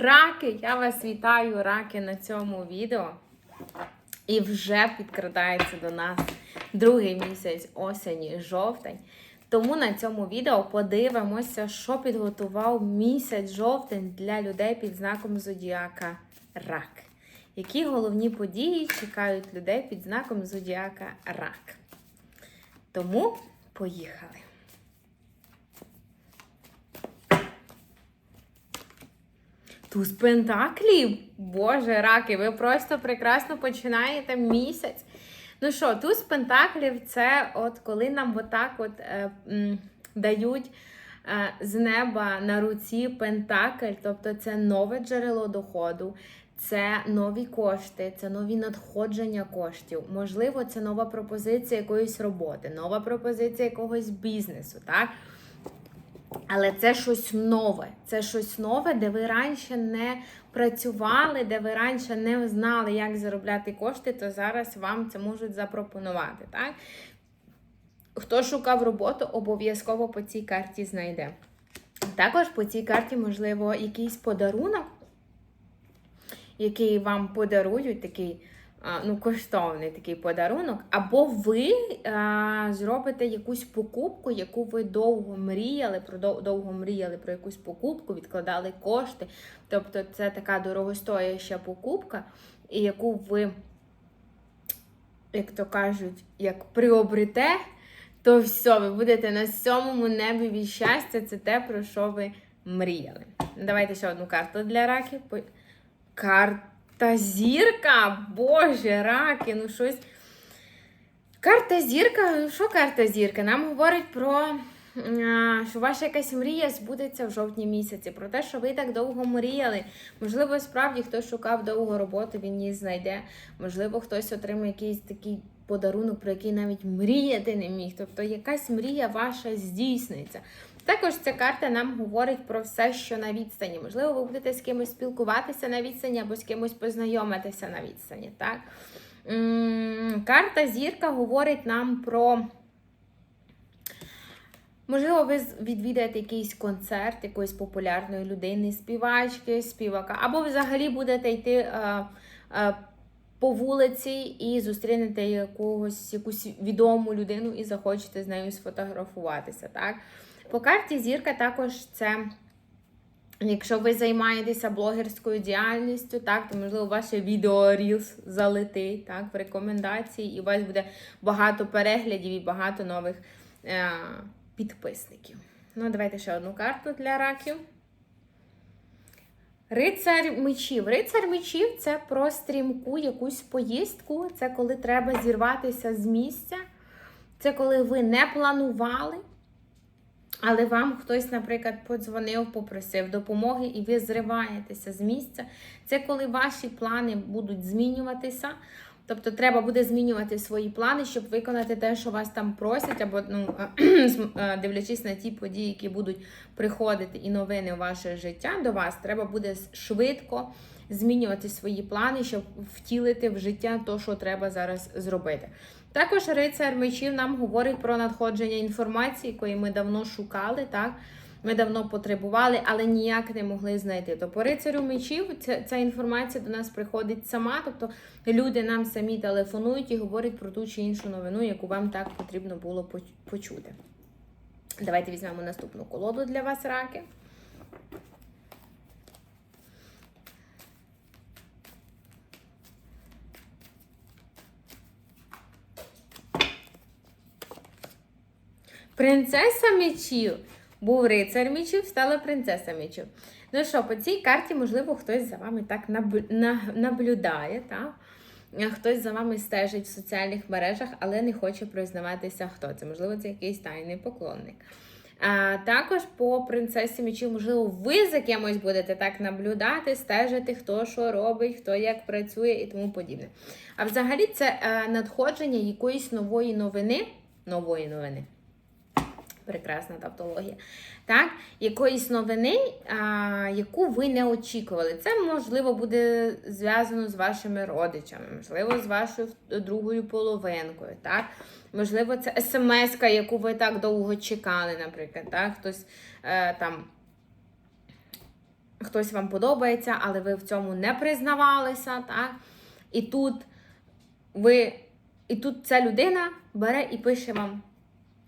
Раки, я вас вітаю, раки, на цьому відео. І вже підкрадається до нас другий місяць осені, жовтень. Тому на цьому відео подивимося, що підготував місяць жовтень для людей під знаком Зодіака Рак. Які головні події чекають людей під знаком Зодіака Рак. Тому поїхали. Туз Пентаклів. Боже, раки, ви просто прекрасно починаєте місяць. Ну що, туз Пентаклів це от коли нам отак от е, м, дають е, з неба на руці Пентакль, тобто це нове джерело доходу. Це нові кошти, це нові надходження коштів. Можливо, це нова пропозиція якоїсь роботи, нова пропозиція якогось бізнесу, так? Але це щось нове. Це щось нове, де ви раніше не працювали, де ви раніше не знали, як заробляти кошти, то зараз вам це можуть запропонувати. Так? Хто шукав роботу, обов'язково по цій карті знайде. Також по цій карті, можливо, якийсь подарунок, який вам подарують, такий ну, коштовний такий подарунок, або ви а, зробите якусь покупку, яку ви довго мріяли, про довго мріяли про якусь покупку, відкладали кошти. Тобто це така дорогостояща покупка, і яку ви, як то кажуть, як приобрете, то все, ви будете на сьомому небі від щастя. Це те, про що ви мріяли. Давайте ще одну карту для раків. По- Карта зірка, боже, раки, ну щось. Карта зірка, ну що карта зірка? Нам говорить про, що ваша якась мрія збудеться в жовтні місяці, про те, що ви так довго мріяли. Можливо, справді хтось шукав довго роботу, він її знайде. Можливо, хтось отримає якийсь такий подарунок, про який навіть мріяти не міг. Тобто якась мрія ваша здійсниться. Також ця карта нам говорить про все, що на відстані. Можливо, ви будете з кимось спілкуватися на відстані або з кимось познайомитися на відстані. Так? Карта зірка говорить нам про. Можливо, ви відвідаєте якийсь концерт якоїсь популярної людини, співачки, співака, або взагалі будете йти е, е, по вулиці і зустрінете якогось, якусь відому людину і захочете з нею сфотографуватися. Так? По карті зірка також це. Якщо ви займаєтеся блогерською діяльністю, так, то можливо ваше відео Reels залетить так, в рекомендації, і у вас буде багато переглядів і багато нових е, підписників. Ну, давайте ще одну карту для раків. Рицар мечів. Рицар мечів це про стрімку якусь поїздку. Це коли треба зірватися з місця. Це коли ви не планували. Але вам хтось, наприклад, подзвонив, попросив допомоги, і ви зриваєтеся з місця. Це коли ваші плани будуть змінюватися. Тобто треба буде змінювати свої плани, щоб виконати те, що вас там просять, або ну, дивлячись на ті події, які будуть приходити і новини в ваше життя до вас, треба буде швидко змінювати свої плани, щоб втілити в життя те, що треба зараз зробити. Також рицар мечів нам говорить про надходження інформації, якої ми давно шукали, так? Ми давно потребували, але ніяк не могли знайти. То по рицарю мечів ця, ця інформація до нас приходить сама. Тобто люди нам самі телефонують і говорять про ту чи іншу новину, яку вам так потрібно було почути. Давайте візьмемо наступну колоду для вас, раки. Принцеса мечів. Був рицар мечів, стала принцеса мечів. Ну що, по цій карті, можливо, хтось за вами так наблюдає, так? А Хтось за вами стежить в соціальних мережах, але не хоче признаватися, хто це. Можливо, це якийсь тайний поклонник. А, також по принцесі мечів, можливо, ви за кимось будете так наблюдати, стежити, хто що робить, хто як працює і тому подібне. А взагалі це е, надходження якоїсь нової новини, нової новини прекрасна тавтологія, так? якоїсь новини, а, яку ви не очікували. Це, можливо, буде зв'язано з вашими родичами, можливо, з вашою другою половинкою. так? Можливо, це смс-ка, яку ви так довго чекали, наприклад. так? Хтось е, там хтось вам подобається, але ви в цьому не признавалися, так? І тут ви, і тут ця людина бере і пише вам.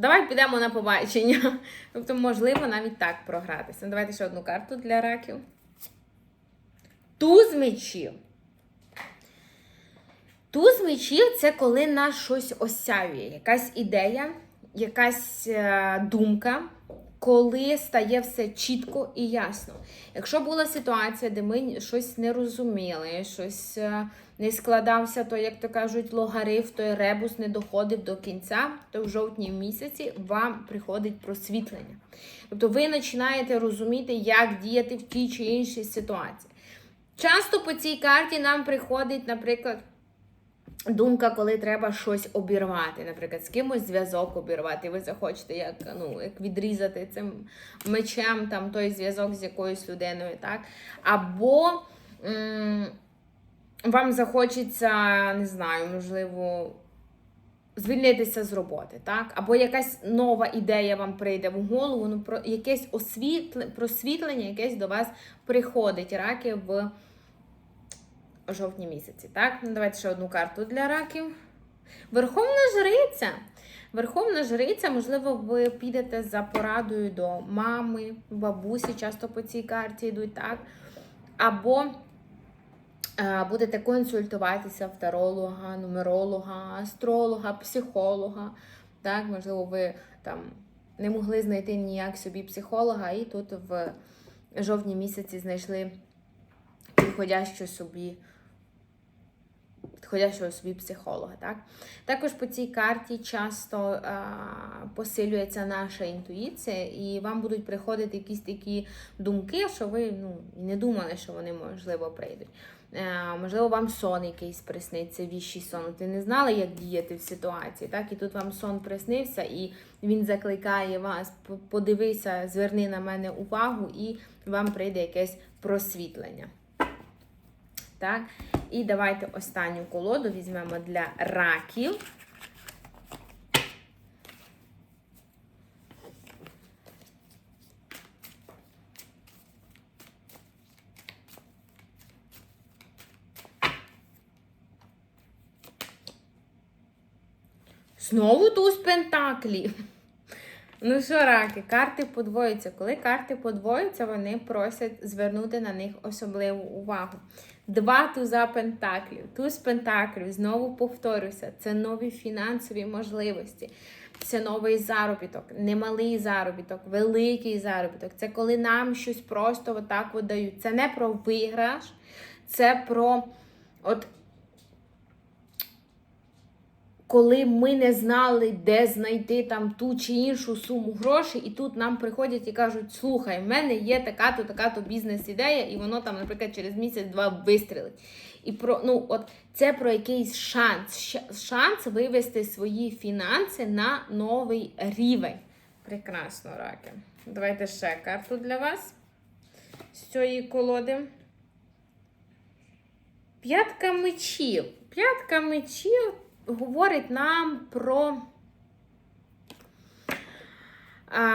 Давай підемо на побачення. Тобто, можливо, навіть так програтися. Ну, Давайте ще одну карту для раків. Туз мечів. Туз мечів це коли нас щось осявіє, якась ідея, якась е, думка, коли стає все чітко і ясно. Якщо була ситуація, де ми щось не розуміли, щось е, не складався, то, як то кажуть, логариф, той ребус не доходив до кінця, то в жовтні місяці вам приходить просвітлення. Тобто ви починаєте розуміти, як діяти в тій чи іншій ситуації. Часто по цій карті нам приходить, наприклад, думка, коли треба щось обірвати, наприклад, з кимось зв'язок обірвати. Ви захочете як, ну, як відрізати цим мечем там, той зв'язок з якоюсь людиною, так? Або м- вам захочеться, не знаю, можливо. Звільнитися з роботи, так? Або якась нова ідея вам прийде в голову, ну про якесь освітле, просвітлення, якесь до вас приходить раки в жовтні місяці. Так, ну давайте ще одну карту для раків. Верховна жриця. Верховна жриця, можливо, ви підете за порадою до мами, бабусі, часто по цій карті йдуть, так? Або е, будете консультуватися в таролога, нумеролога, астролога, психолога. Так, можливо, ви там не могли знайти ніяк собі психолога, і тут в жовтні місяці знайшли підходящу собі підходящого собі психолога. Так? Також по цій карті часто а, посилюється наша інтуїція, і вам будуть приходити якісь такі думки, що ви ну, не думали, що вони можливо прийдуть. Е, можливо, вам сон якийсь присниться, віщий сон. Ви не знали, як діяти в ситуації. Так? І тут вам сон приснився, і він закликає вас, подивися, зверни на мене увагу, і вам прийде якесь просвітлення. Так? І давайте останню колоду візьмемо для раків. Знову туз пентаклів. Ну що, раки, карти подвоюються. Коли карти подвоюються, вони просять звернути на них особливу увагу. Два туза пентаклів. Туз пентаклів, знову повторюся, це нові фінансові можливості. Це новий заробіток, немалий заробіток, великий заробіток. Це коли нам щось просто отак видають. дають. Це не про виграш, це про от коли ми не знали, де знайти там ту чи іншу суму грошей, і тут нам приходять і кажуть, слухай, в мене є така-то, така-то бізнес-ідея, і воно там, наприклад, через місяць-два вистрілить. І про ну, от це про якийсь шанс. Шанс вивести свої фінанси на новий рівень. Прекрасно, раки. Давайте ще карту для вас з цієї колоди. П'ятка мечів. П'ятка мечів говорить нам про,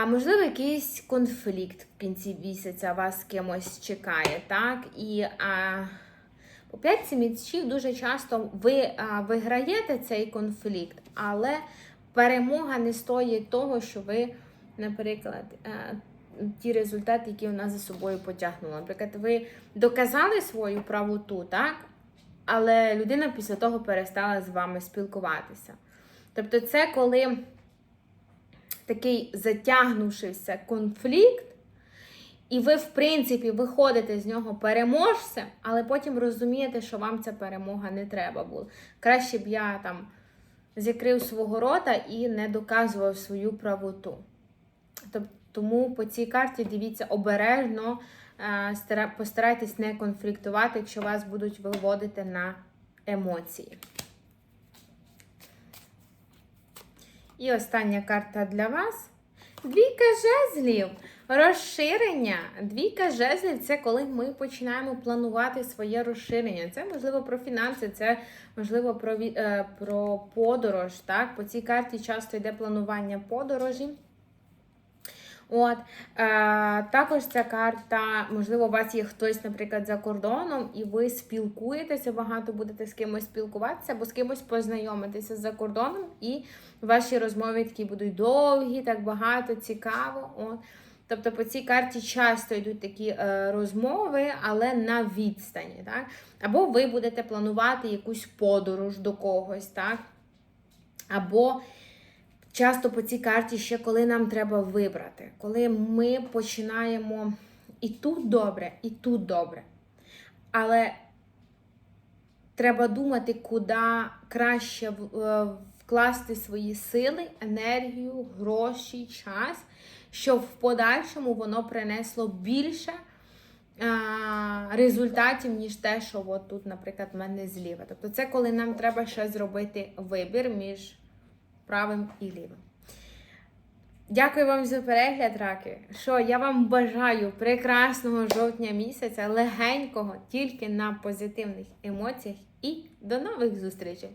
можливо, якийсь конфлікт в кінці місяця вас кимось чекає. так? І а, по п'ятці мічів дуже часто ви а, виграєте цей конфлікт, але перемога не стоїть того, що ви, наприклад, а, Ті результати, які вона за собою потягнула. Наприклад, ви доказали свою правоту, так? Але людина після того перестала з вами спілкуватися. Тобто, це коли такий затягнувшийся конфлікт, і ви, в принципі, виходите з нього переможцем, але потім розумієте, що вам ця перемога не треба було. Краще б я там закрив свого рота і не доказував свою правоту. Тобто, тому по цій карті дивіться обережно. Е, постарайтесь не конфліктувати, якщо вас будуть виводити на емоції. І остання карта для вас. Двійка жезлів. Розширення. Двійка жезлів це коли ми починаємо планувати своє розширення. Це можливо про фінанси, це можливо про е, про подорож. Так? По цій карті часто йде планування подорожі. От е, також ця карта, можливо, у вас є хтось, наприклад, за кордоном, і ви спілкуєтеся, багато будете з кимось спілкуватися, або з кимось познайомитися за кордоном, і ваші розмови такі будуть довгі, так багато, цікаво. От. Тобто по цій карті часто йдуть такі е, розмови, але на відстані. Так? Або ви будете планувати якусь подорож до когось, так? Або часто по цій карті ще коли нам треба вибрати, коли ми починаємо і тут добре, і тут добре. Але треба думати, куди краще е, вкласти свої сили, енергію, гроші, час, щоб в подальшому воно принесло більше результатів, ніж те, що от тут, наприклад, в мене зліва. Тобто це коли нам треба ще зробити вибір між правим і лівим. Дякую вам за перегляд, раки. Що я вам бажаю прекрасного жовтня місяця, легенького, тільки на позитивних емоціях. І до нових зустрічей!